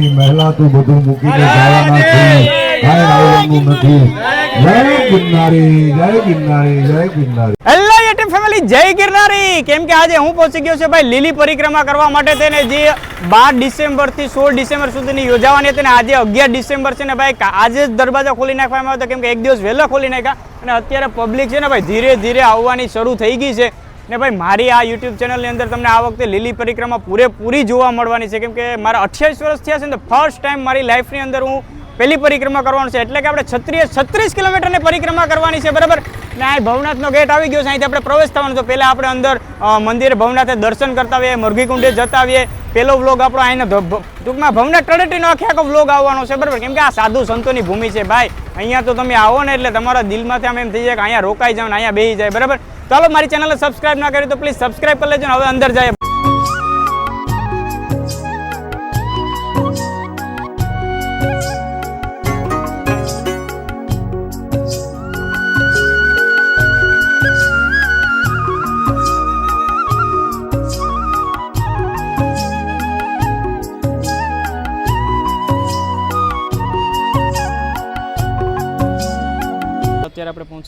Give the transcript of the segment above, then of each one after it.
મહિલા તું બધું મૂકીને જવાના છે. હાય આવવાનું નથી. જય ગિરનારી જય ગિરનારી જય ગિરનારી. હેલો યુટ્યુબ ફેમિલી જય ગિરનારી. કેમ કે આજે હું પહોંચી ગયો છું ભાઈ લીલી પરિક્રમા કરવા માટે તેને જે બાર ડિસેમ્બરથી સોળ ડિસેમ્બર સુધીની યોજાવાની હતી ને આજે અગિયાર ડિસેમ્બર છે ને ભાઈ આજે જ દરવાજા ખોલી નાખવામાં આવ્યો હતો કેમ કે એક દિવસ વહેલા ખોલી નાખ્યા અને અત્યારે પબ્લિક છે ને ભાઈ ધીરે ધીરે આવવાની શરૂ થઈ ગઈ છે. ને ભાઈ, મારી આ યુટ્યુબ ચેનલની અંદર તમને આ વખતે લીલી પરિક્રમા પૂરેપૂરી જોવા મળવાની છે. કેમ કે મારા અઠ્યાવીસ વર્ષ થયા છે ને ફર્સ્ટ ટાઈમ મારી લાઈફની અંદર હું પહેલી પરિક્રમા કરવાનું છે. એટલે કે આપણે છત્રીસ છત્રીસ કિલોમીટરની પરિક્રમા કરવાની છે, બરાબર? ને આ ભવનાથનો ગેટ આવી ગયો છે. અહીંથી આપણે પ્રવેશ થવાનો તો પહેલાં આપણે અંદર મંદિર ભવનાથે દર્શન કરતા આવીએ, મરઘી કુંડે જતા આવીએ. પેલો વ્લોગ આપણો અહીંનો ટૂંકમાં ભવનાથ ટળેટીનો આખે આખો વ્લોગ આવવાનો છે, બરાબર? કેમ કે આ સાધુ સંતોની ભૂમિ છે. ભાઈ, અહીંયા તો તમે આવો ને એટલે તમારા દિલમાંથી આમ એમ થઈ જાય કે અહીંયા રોકાઈ જાવ ને અહીંયા બેસી જાય, બરાબર? ચાલો મારી ચેનલને સબસ્ક્રાઇબ ના કરી તો પ્લીઝ સબસ્ક્રાઇબ કરી લેજો હવે અંદર જાય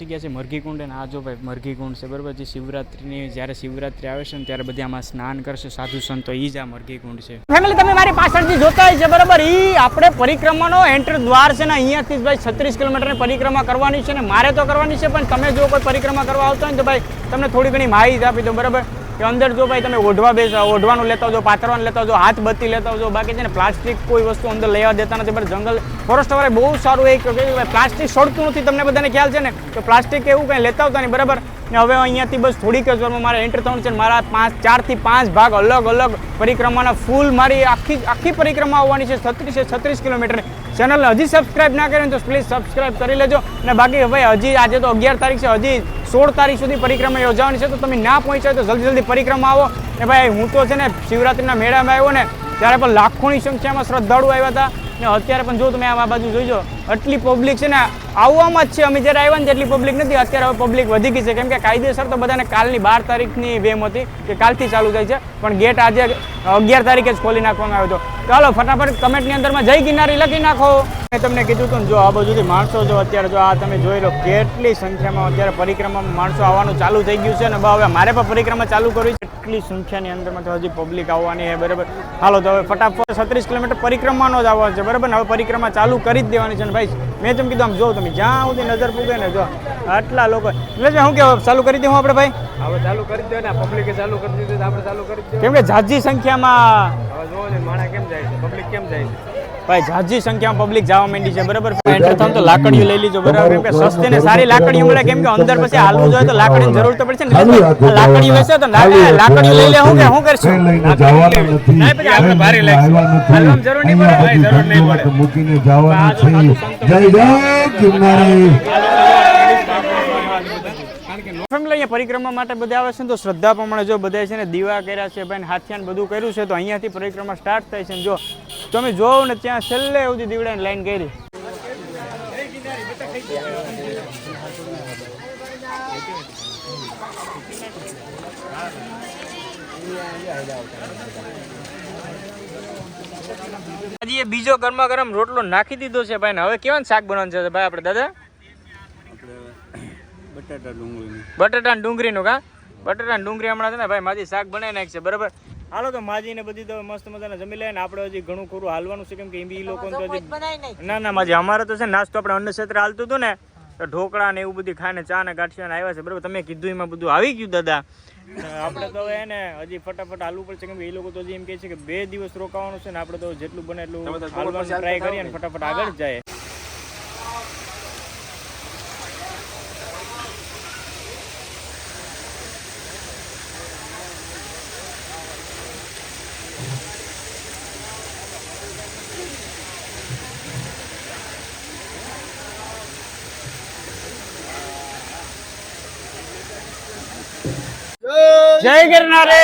પહોંચી ગયા છે મરઘી કુંડ અને આ જો ભાઈ મરઘી કુંડ છે, બરાબર? જે શિવરાત્રિની, જ્યારે શિવરાત્રિ આવે છે ને ત્યારે બધા આમાં સ્નાન કરશે સાધુ સંતો એ જ આ મરઘી કુંડ છે. ફેમિલી તમે મારી પાછળથી જોતા હોય છે બરાબર? એ આપણે પરિક્રમાનો એન્ટર દ્વાર છે ને, અહીંયાથી ભાઈ છત્રીસ કિલોમીટરની પરિક્રમા કરવાની છે ને, મારે તો કરવાની છે, પણ તમે જો કોઈ પરિક્રમા કરવા આવતા હોય ને, તો ભાઈ તમને થોડી ઘણી માહિતી આપી દો બરાબર? કે અંદર જો ભાઈ તમે ઓઢવા બેસ, ઓઢવાનું લેતા આવજો, પાથરવાનું લેતા આવજો, હાથ બત્તી લેતા આવજો, બાકી છે ને પ્લાસ્ટિક કોઈ વસ્તુ અંદર લેવા દેતા નથી, પણ જંગલ ફોરેસ્ટ વાળા બહુ સારું કહ્યું કે પ્લાસ્ટિક સડતું નથી, તમને બધાને ખ્યાલ છે ને? તો પ્લાસ્ટિક એવું કંઈ લેતા આવતા નહીં, બરાબર? ને હવે અહીંયાથી બસ થોડીક જ વારમાં મારે એન્ટર થવાનું છે મારા પાંચ, ચારથી પાંચ ભાગ અલગ અલગ પરિક્રમાના ફૂલ મારી આખી આખી પરિક્રમા આવવાની છે, છત્રીસે છત્રીસ કિલોમીટરની ચેનલને હજી સબસ્ક્રાઇબ ના કરી તો પ્લીઝ સબસ્ક્રાઇબ કરી લેજો. અને બાકી હવે હજી આજે તો અગિયાર તારીખ છે, હજી સોળ તારીખ સુધી પરિક્રમા યોજાવાની છે, તો તમે ના પહોંચ્યા તો જલ્દી જલ્દી પરિક્રમા આવો. ને ભાઈ, હું તો છે ને શિવરાત્રિના મેળામાં આવ્યો ને, ત્યારે પણ લાખોની સંખ્યામાં શ્રદ્ધાળુ આવ્યા હતા. ને અત્યારે પણ જો તમે આ બાજુ જોઈજો, આટલી પબ્લિક છે ને આવવામાં જ છે, અમે જ્યારે આવ્યા ને એટલી પબ્લિક નથી, અત્યારે હવે પબ્લિક વધી ગઈ છે. કેમ કે કાયદેસર તો બધાને કાલની બાર તારીખની વેમ હતી, કે કાલથી ચાલુ થાય છે. પણ ગેટ આજે અગિયાર તારીખે જ ખોલી નાખવામાં આવ્યો હતો. ચાલો ફટાફટ કમેન્ટની અંદરમાં જય ગિરનારી લખી નાખો. મેં તમને કીધું હતું જો આ બાજુથી માણસો જો અત્યારે જો આ તમે જોઈ લો, કેટલી સંખ્યામાં અત્યારે પરિક્રમામાં માણસો આવવાનું ચાલુ થઈ ગયું છે ને હવે મારે પણ પરિક્રમા ચાલુ કરવી છે. એટલી સંખ્યાની અંદરમાં તો હજી પબ્લિક આવવાની છે બરાબર? હાલો તો હવે ફટાફટ છત્રીસ કિલોમીટર પરિક્રમાનો જ આવવાનો છે બરાબર? ને હવે પરિક્રમા ચાલુ કરી જ દેવાની છે ને ભાઈ મેં જેમ કીધું આમ જો તમે જ્યાં સુધી નજર પૂગે ને જો આટલા લોકો એટલે શું કેવા ચાલુ કરી દેવું આપણે ભાઈ? હવે ચાલુ કરી દો ને પબ્લિકે ચાલુ કરી દીધું આપણે ચાલુ કરી દો કેમ કે ઝાઝી સંખ્યામાં હવે જોવો ને માણા કેમ જાય છે? પબ્લિક કેમ જાય છે? ભાઈ જાજી સંખ્યામાં પબ્લિક જવા માંડી છે બરાબર? એન્ટર થાવ તો લાકડીઓ લઈ લીજો બરાબર? કેમ કે સસ્તી ને સારી લાકડીઓ મળે કેમ કે અંદર પછી હાલવું જોઈએ તો લાકડીની જરૂર તો પડશે ને લાકડી લાકડીઓ વેચે તો લાકડી લાકડીઓ લઈ લે હું કે હું કરશું? નહીં, પછી આપણે ભારે જરૂર નહીં પડે, જરૂર નહીં પડે. મૂકીને જવાનું છે. જય જય ફેમિલી અહીંયા પરિક્રમા માટે બધા આવે છે તો શ્રદ્ધા પ્રમાણે જો બધા છે ને દીવા કર્યા છે ભાઈ હાથિયાન બધું કર્યું છે, તો અહીંયાથી પરિક્રમા સ્ટાર્ટ થાય છે જો તમે જોવો ને, ત્યાં છેલ્લે સુધી દીવડાની લાઈન કરી. બીજો ગરમા ગરમ રોટલો નાખી દીધો છે, ભાઈ, ને હવે કેવાનું શાક બનાવવાનું છે, ભાઈ, આપણે, દાદા? બટાટા ડુંગળીનું. બટાટા ડુંગળીનું કા? બટાટા ડુંગળી હમણાં છે ને ભાઈ માજી શાક બનાવી નાખશે બરાબર? હાલો તો માજી ને બધી તો મસ્ત મજાના જમી લે ને આપણે હજી ઘણું ખોરું હાલવાનું છે કેમ કે એ લોકો તો હજી ના ના માજી અમારે તો છે ને નાસ્તો આપણે અન્ન ક્ષેત્રે હાલતું હતું ને તો ઢોકળા ને એવું બધું ખાઈને ચા ને ગાંઠિયા ને આવ્યા છે બરાબર? તમે કીધું એમાં બધું આવી ગયું દાદા. આપણે તો હવે એને હજી ફટાફટ હાલવું પડશે કેમ કે એ લોકો તો હજી એમ કહે છે કે બે દિવસ રોકાવાનું છે ને આપણે તો જેટલું બને એટલું હાલવાનું ટ્રાય કરીએ ને ફટાફટ આગળ જાય. જય ગિરનારે!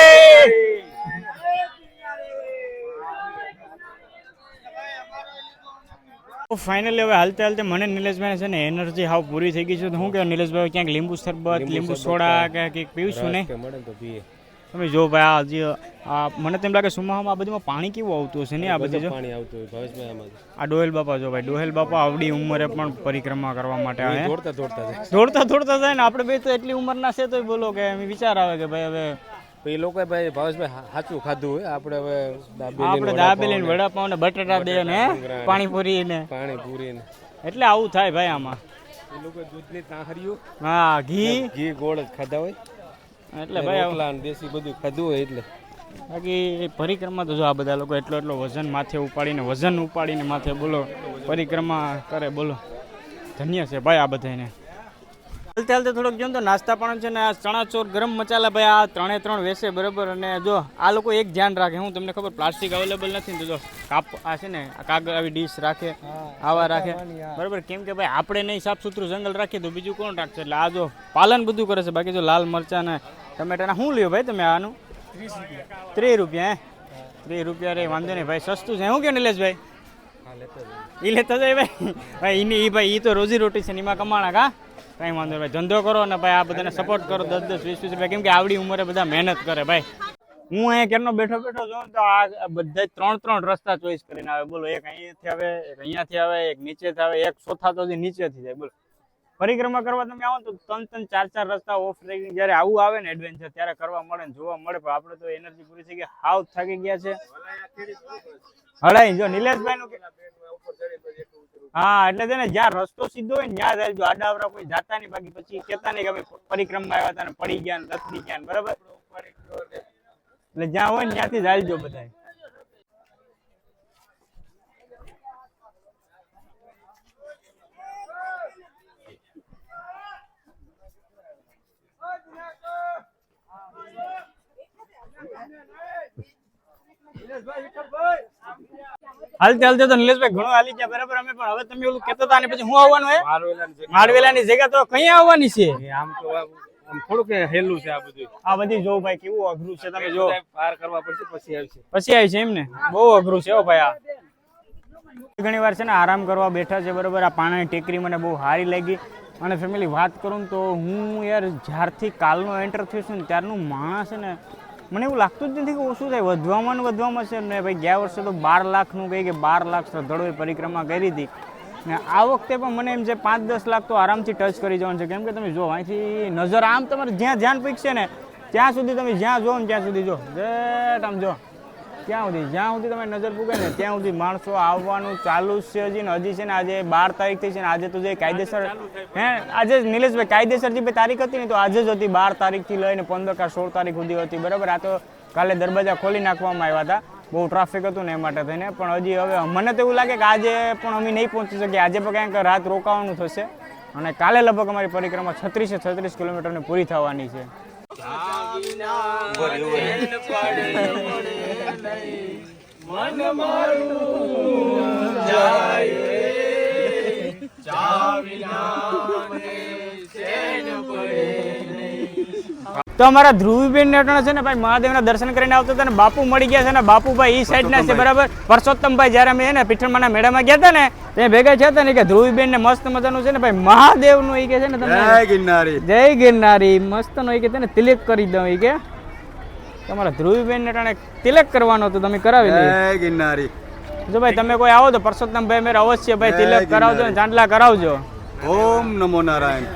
ફાઇનલી હવે હાલતે હાલતે મને નિલેશભાઈ છે ને એનર્જી હાવ પૂરી થઈ ગઈ છે. તો હું કે નિલેશભાઈ ક્યાંક લીંબુ શરબત લીંબુ સોડા કે કંઈક છું ને? તમે જો ભાઈ આ આ મને તેમ લાગે સુમાહામાં આ બધીમાં પાણી કેવું આવતું હશે ને આ બધી પાણી આવતું હોય ભાવેશભાઈ આમાં. આ ડોહેલ બાપા જો ભાઈ ડોહેલ બાપા આવડી ઉંમરે પણ પરિક્રમા કરવા માટે આવે. દોડતા દોડતા જાય. દોડતા દોડતા જાય ને આપણે બે તો એટલી ઉંમરના છે તોય બોલો કે એમ વિચાર આવે કે ભાઈ હવે એ લોકો ભાઈ ભાવેશભાઈ સાચું ખાધું હોય. આપણે હવે આપણે દાબેલી વડાપાવ ને બટાટા દે ને પાણીપુરી ને પાણીપુરી ને એટલે આવું થાય ભાઈ આમાં. એ લોકો દૂધની તાહર્યું હા ઘી. ઘી ગોળ જ ખાધા હોય. એટલે ભાઈ રોટલા દેશી બધું ખાધું હોય એટલે. બાકી પરિક્રમા તો જો આ બધા લોકો એટલો એટલો વજન માથે ઉપાડીને વજન ઉપાડીને માથે બોલો પરિક્રમા કરે બોલો. ધન્ય છે ભાઈ આ બધાને હાલતે હાલતે થોડોક જો તો નાસ્તા પણ છે ને આ ચણા ચોર ગરમ મસાલા ભાઈ આ ત્રણે ત્રણ વેસે બરાબર અને જો આ લોકો એક ધ્યાન રાખે. હું તમને ખબર પ્લાસ્ટિક અવેલેબલ નથી ને તો જો કાપ આ છે ને આ કાગળ આવી ડીશ રાખે આવા રાખે. બરાબર કેમ કે ભાઈ આપણે નહીં સાફ સુથરું જંગલ રાખીએ તો બીજું કોણ રાખશે? એટલે આ જો પાલન બધું કરે છે. બાકી જો લાલ મરચાં ને ટમેટાના શું લ્યો ભાઈ તમે આનું? ત્રીસ રૂપિયા હે? ત્રીસ રૂપિયા રે વાંધો નહીં ભાઈ સસ્તું છે. શું કે નિલેશભાઈ? એ લેતા જાય ભાઈ. ભાઈ એની એ ભાઈ એ તો રોજી રોટી છે ને એમાં કમાણા કા? કાંઈ વાંધો ભાઈ ધંધો કરો ને ભાઈ આ બધાને સપોર્ટ કરો દસ દસ વીસ વીસ રૂપિયા. કેમ કે આવડી ઉંમરે બધા મહેનત કરે ભાઈ. હું અહીંયા કેરનો બેઠો બેઠો જોઉં તો આ બધા ત્રણ ત્રણ રસ્તા ચોઈસ કરીને આવે. બોલો એક અહીંયાથી આવે એક અહીંયાથી આવે એક નીચેથી આવે એક ચોથા તો નીચેથી જાય. બોલો. પરિક્રમા કરવા તમે આવો તો ત્રણ ત્રણ ચાર ચાર રસ્તા ઓફ ટ્રેકિંગ જ્યારે આવું આવે ને એડવેન્ચર ત્યારે કરવા મળે ને જોવા મળે. પણ આપણે તો એનર્જી પૂરી થઈ ગઈ, હાવ થાકી ગયા છે. હળાઈ, જો નિલેશભાઈ નું હા, એટલે છે ને જ્યાં રસ્તો સીધો હોય ને ત્યાં જાય, જો આડાવરા કોઈ જાતા નહીં, બાકી પછી કેતા નહીં કે અમે પરિક્રમા આવ્યા હતા ને પડી ગયા ને ગયા બરાબર? એટલે જ્યાં હોય ને ત્યાંથી ચાલજો બધા હાલતે હાલતે તો નિલેશભાઈ ઘણું હાલી ગયા બરાબર? અમે પણ હવે તમે ઓલું કહેતા હતા ને પછી હું આવવાનું હે? માળવેલાની જગ્યા. તો કઈ આવવાની છે? આમ તો આમ આમ થોડુંક હેલું છે આ બધું. આ બધી જો ભાઈ કેવું અઘરું છે તમે જો. પાર કરવા પડશે પછી આવશે. પછી આવી છે એમ ને? બહુ અઘરું છે હો ભાઈ આ. ઘણી વાર છે ને આરામ કરવા બેઠા છે બરોબર? આ પાણાની ટેકરી મને બહુ સારી લાગી. અને ફેમિલી વાત કરું ને તો હું યાર જ્યારથી કાલનો એન્ટર થયો છું ને ત્યારનું માણસ છે ને મને એવું લાગતું જ નથી કે ઓછું થાય. વધવામાં ને વધવામાં છે ને ભાઈ, ગયા વર્ષે તો બાર લાખનું કહી કે બાર લાખ શ્રદ્ધાળુએ પરિક્રમા કરી હતી. ને આ વખતે પણ મને એમ છે પાંચ દસ લાખ તો આરામથી ટચ કરી જવાનું છે. કેમ કે તમે જો, અહીંથી નજર આમ તમારે જ્યાં ધ્યાન પીકશે ને, ત્યાં સુધી તમે જ્યાં જો ને ત્યાં સુધી જો. જે આમ જો. ત્યાં સુધી? જ્યાં સુધી તમે નજર પૂગે ને ત્યાં સુધી માણસો આવવાનું ચાલુ જ છે હજી ને હજી છે ને આજે બાર તારીખ થઈ છે ને આજે તો જે કાયદેસર હે? આજે નિલેશભાઈ કાયદેસર જે તારીખ હતી ને તો આજે જ હતી બાર તારીખથી લઈને પંદર કા સોળ તારીખ સુધી હતી. બરાબર? આ તો કાલે દરવાજા ખોલી નાખવામાં આવ્યા હતા. બહુ ટ્રાફિક હતું ને એ માટે થઈને. પણ હજી હવે મને તો એવું લાગે કે આજે પણ અમે નહીં પહોંચી શકીએ. આજે પણ ક્યાંક રાત રોકાવાનું થશે. અને કાલે લગભગ અમારી પરિક્રમા છત્રીસે છત્રીસ કિલોમીટરની પૂરી થવાની છે. તો અમારા ધ્રુવીબેન નેટણા છે ને ભાઈ મહાદેવના દર્શન કરીને આવતા હતા ને બાપુ મળી ગયા છે ને બાપુભાઈ ઈ સાઈડ ના છે બરાબર? પરસોત્તમભાઈ જ્યારે અમે ને પીઠણમાના મેળામાં ગયા હતા ને તે ભેગા થયા હતા ને કે ધ્રુવીબેન ને મસ્ત મજાનું છે ને ભાઈ મહાદેવનું ઈ કે છે ને તમે ગિરનારી. જય ગિરનારી મસ્ત નો ઈ કે ને તિલક કરી દઉં ઈ કે. તમારા ધ્રુવીબેન ને ટાણે તિલક કરવાનો હતો તમે કરાવી દઈએ ગિરનારી. જો ભાઈ તમે કોઈ આવો તો પરસોત્તમભાઈ મેરા અવશ્ય ભાઈ તિલક કરાવજો ને ચાંદલા કરાવજો. ઓમ નમો નારાયણ.